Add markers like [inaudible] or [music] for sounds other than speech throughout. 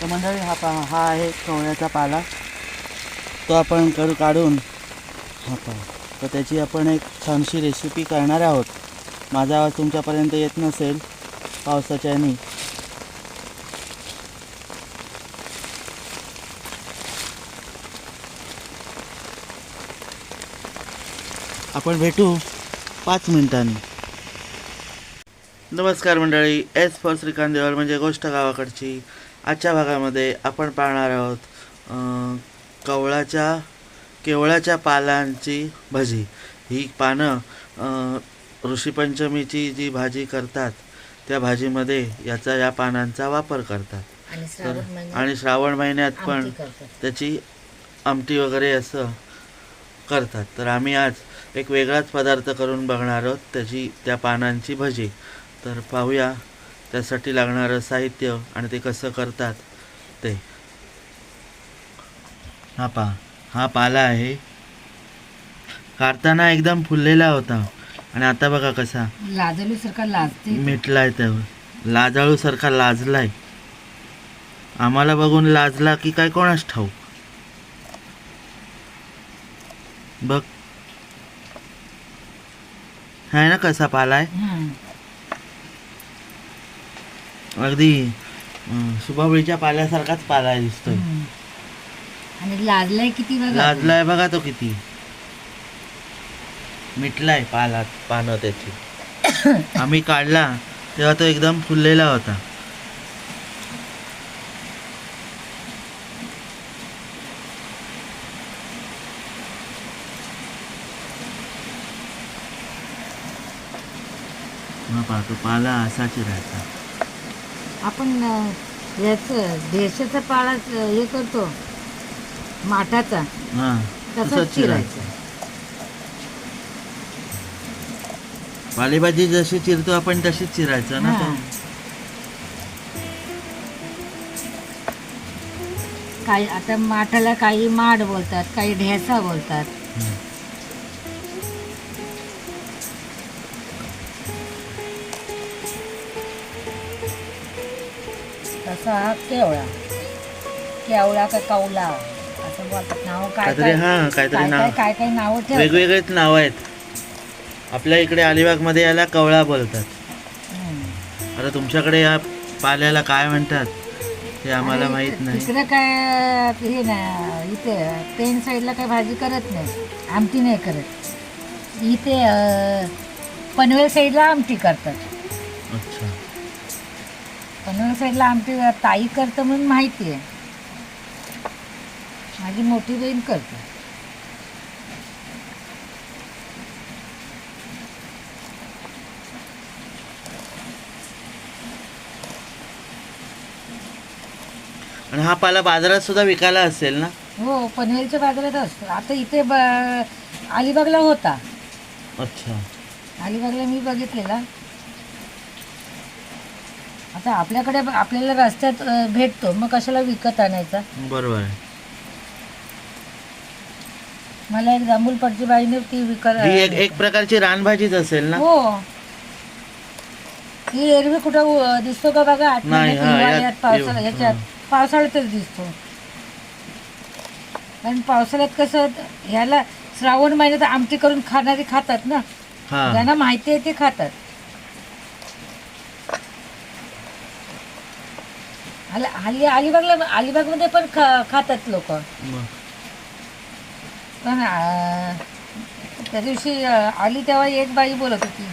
तर मंडळी हा पा हा आहे कवळ्याचा पाला. तो आपण कड काढून हा पहा तर त्याची आपण एक छानशी रेसिपी करणार आहोत. माझा आवाज तुमच्यापर्यंत येत नसेल पावसाच्या याने आपण भेटू पाच मिनिटांनी. नमस्कार मंडळी एस फॉर श्रीकांत देवाल म्हणजे गोष्ट गावाकडची. आजच्या भागामध्ये आपण पाहणार आहोत कवळाच्या केवळाच्या पालांची भजी. ही पानं ऋषीपंचमीची जी भाजी करतात त्या भाजीमध्ये याचा या पानांचा वापर करतात. आणि तर श्रावण महिन्यात आणि श्रावण महिन्यात पण. त्याची आमटी वगैरे असं करतात. तर आम्ही आज एक वेगळाच पदार्थ करून बघणार आहोत त्याची त्या पानांची भजी. तर पाहूया. त्यासाठी लागणारं साहित्य आणि ते कसं करतात ते. हा पा हा पाला आहे. काढताना एकदम फुललेला होता. आणि आता बघा कसा. लाजलूसारखा लाजते. मिटलाय त्यावर लाजाळूसारखा लाजलाय. आम्हाला बघून लाजला की काय कोणाच ठाऊक? बघ. आहे ना कसा पालाय हं. अगदी अं, शुभाबळीच्या पाल्यासारखाच पालाय दिसतोय. आणि लाजलाय किती बघा लाजलाय बघा तो किती. मिटलाय पाला पानं त्याची. [coughs] आम्ही काढला तेव्हा तो एकदम फुललेला होता. हा पहा तो पाला असा चिरायचा आपण याचं देशाचा पाळा हे करतो. माठाचा. हा तसंच चिरायचं. पालेभाजी जशी चिरतो आपण तशीच चिरायचं ना तो. काही आता माठाला काही माठ बोलतात काही ढेसा बोलतात. हं. हा केवळा. केवळा का कवला? असं बोलतात. नाव काय काहीतरी काय? हा काहीतरी काय नाव. काय नावं ठेव वेगवेगळेच नाव आहेत. आपल्या इकडे अलिबागमध्ये याला कवळा बोलतात. आता तुमच्याकडे या पाल्याला काय म्हणतात ते आम्हाला माहीत नाही. तिकडे काय हे ना इथे पेन साईडला काय भाजी करत नाही. आमटी नाही करत. इथे अं, पनवेल साईडला आमटी करतात. अच्छा. पनवेल साईडला आमटी ताई करतं म्हणून माहिती आहे माझी मोठी बहीण करते. आणि हा पाला बाजारात सुद्धा विकायला असेल ना? हो पनवेलच्या बाजारात असतो. आता इथे ब अलिबागला होता. अच्छा. अलिबागला मी बघितलेला. आता आपल्याकडे आपल्याला रस्त्यात अं, भेटतो. मग कशाला विकत आणायचा? बरोबर आहे. मला एक जांभूलपटची बाईने ती विकत ही एक एक प्रकारची रानभाजीच असेल ना? हो. ही एरवी कुठं उ- दिसतो का बघा? आत नाही, महिन्यात, हा, हिवाळ्यात यात- पावसाळ्यात पावसाळ्यातच दिसतो. कारण पावसाळ्यात कसं ह्याला श्रावण महिन्यात आमटी करून खाणारी खातात ना? हा. ज्यांना माहिती आहे ते खातात. हल्ली हल्ली अलिबागला अलिबागमध्ये पण खा खातात लोक. पण अं, त्या दिवशी अं, आली तेव्हा एक बाई बोलत होती.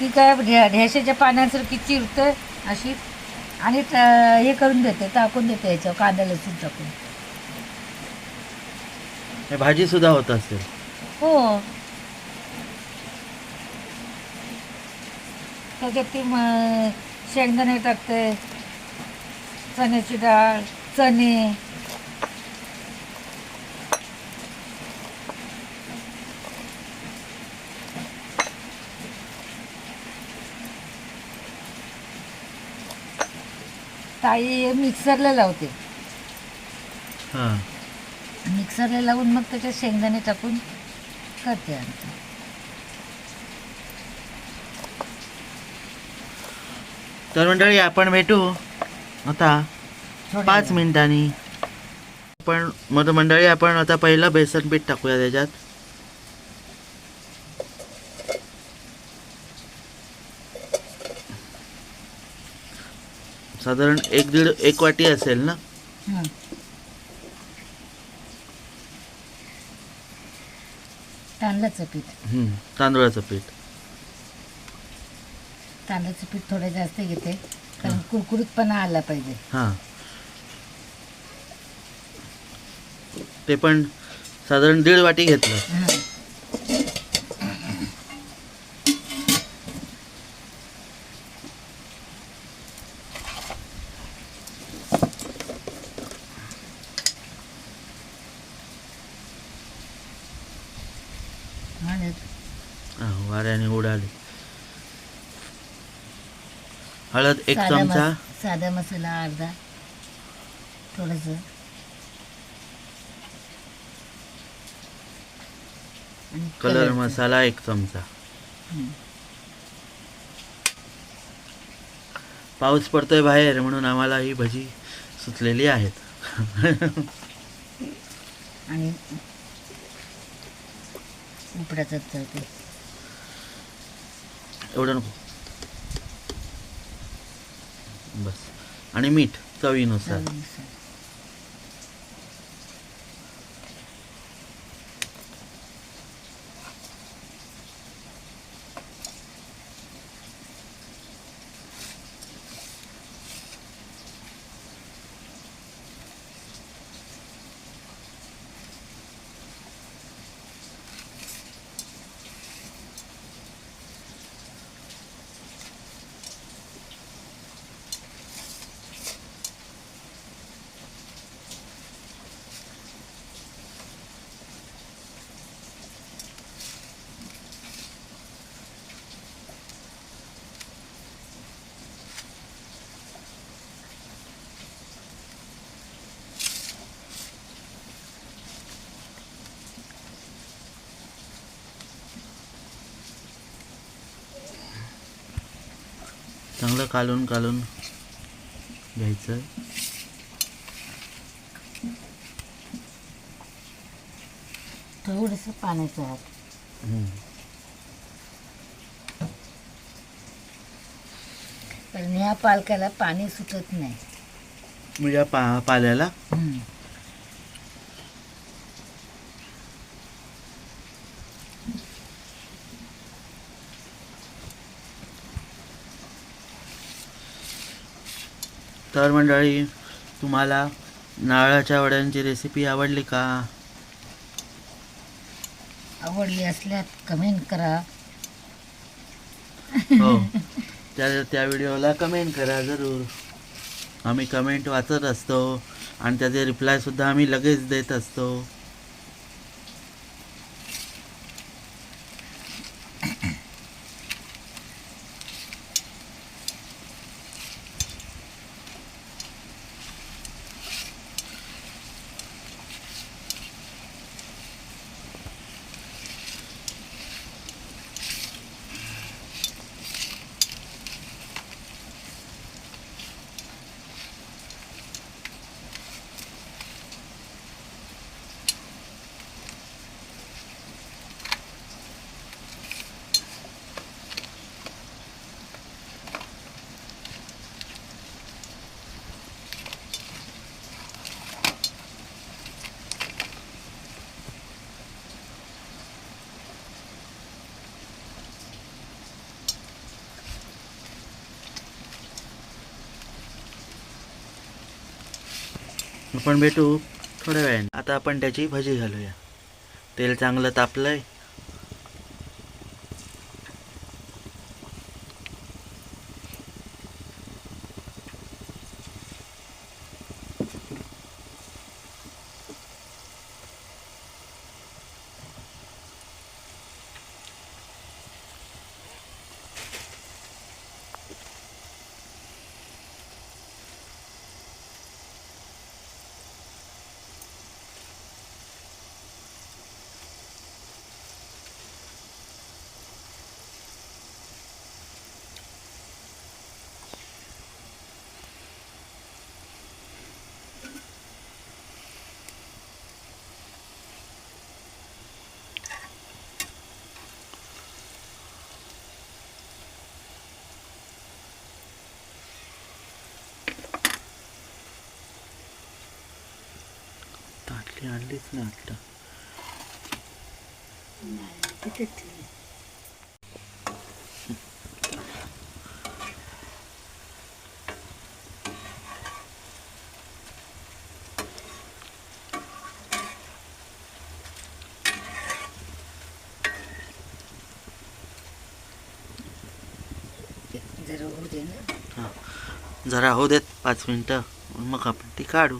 ती काय ढे ढेशाच्या पाण्यासारखी चिरते अशी आणि त- हे करून देते टाकून देते याच्यावर कांदा लसूण टाकून. हे भाजी सुद्धा होत असेल. हो. त्याच्यात ती म- शेंगदाणे टाकते चण्याची डाळ चणे. ताई मिक्सरला लावते. हा. मिक्सरला लावून मग त्याच्यात शेंगदाणे टाकून करते आमटी. तर मंडळी आपण भेटू. आता पाच. मिनिटांनी. पण मग मंडळी आपण आता पहिलं बेसन पीठ टाकूया त्याच्यात. साधारण एक दीड एक वाटी असेल ना. तांदळाचं पीठ. तांदूळाचं पीठ. तांदळाचं पीठ थोडं जास्त घेते. कारण कुरकुरीतपणा आला पाहिजे. हां. ते पण साधारण दीड वाटी घेतलं. हं. हां वाऱ्याने उडाली. हळद एक साधा चमचा. मस- साधा मसाला अर्धा. थोडस. कलर. मसाला एक चमचा. पाऊस पडतोय बाहेर म्हणून आम्हाला ही भजी सुचलेली आहेत. आणि उपडाचं तळते एवढं नको. बस. आणि मीठ चवीनुसार. चांगलं कालून कालून घ्यायचं. थोडंसं पाण्याचं हात हम्म. कारण ह्या पालकाला पाणी सुटत नाही. म्हणजे या पा पाल्याला? तर मंडळी तुम्हाला नारळाच्या वड्यांची रेसिपी आवडली का? आवडली असल्यास कमेंट करा. हो. त्या त्या व्हिडिओला कमेंट करा जरूर. आम्ही कमेंट वाचत असतो आणि त्याचे रिप्लायसुद्धा आम्ही लगेच देत असतो. आपण भेटू थोड्या वेळाने. आता आपण त्याची भजी घालूया. तेल चांगलं तापलंय. आहे नाही वाटतं जरा होऊ दे ना. हां. जरा होऊ देत पाच मिनटं. मग आपण ती काढू.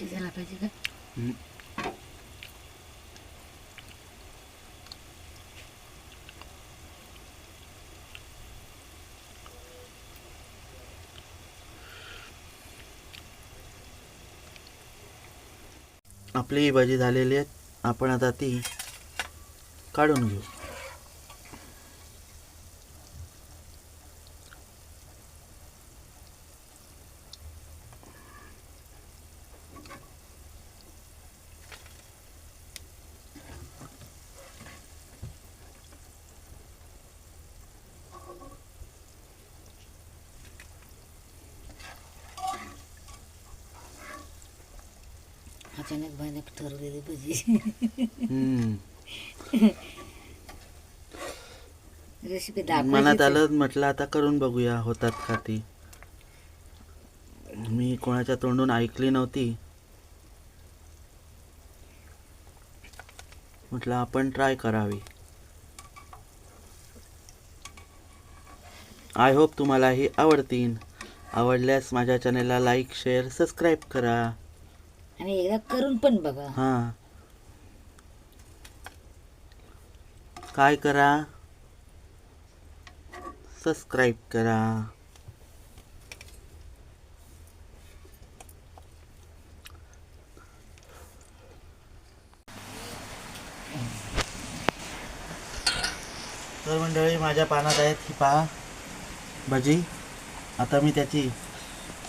शिजायला पाहिजे का? आपली ही भाजी झालेली आहे. आपण आता ती काढून घेऊ. अचानक बायने ठरवलेली भजी. रेसिपी मनात आलं म्हटलं आता करून बघूया होतात का ती. मी कोणाच्या तोंडून ऐकली नव्हती. म्हटलं आपण ट्राय करावी. आय होप तुम्हालाही आवडतील. आवडल्यास माझ्या चॅनलला लाईक शेअर सबस्क्राईब करा. आणि एकदा करून पण बघा. हा. काय करा? सबस्क्राईब करा. तर मंडळी माझ्या पानात आहेत ही पहा. भजी. आता मी त्याची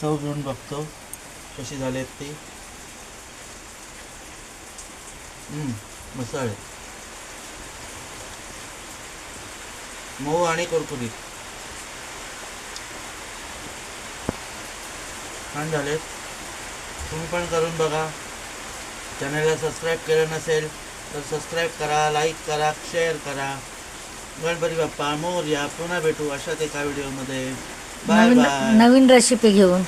चव घेऊन बघतो कशी झाली ती. आहे मऊ आणि कुरकुरीत. छान झाले तुम्ही पण करून बघा. चॅनलला सबस्क्राईब केलं नसेल तर सबस्क्राईब करा लाईक करा शेअर करा. गणपती बाप्पा मोर्या पुन्हा भेटू अशाच एका व्हिडिओमध्ये. Bye bye. नवीन रेसिपी घेऊन.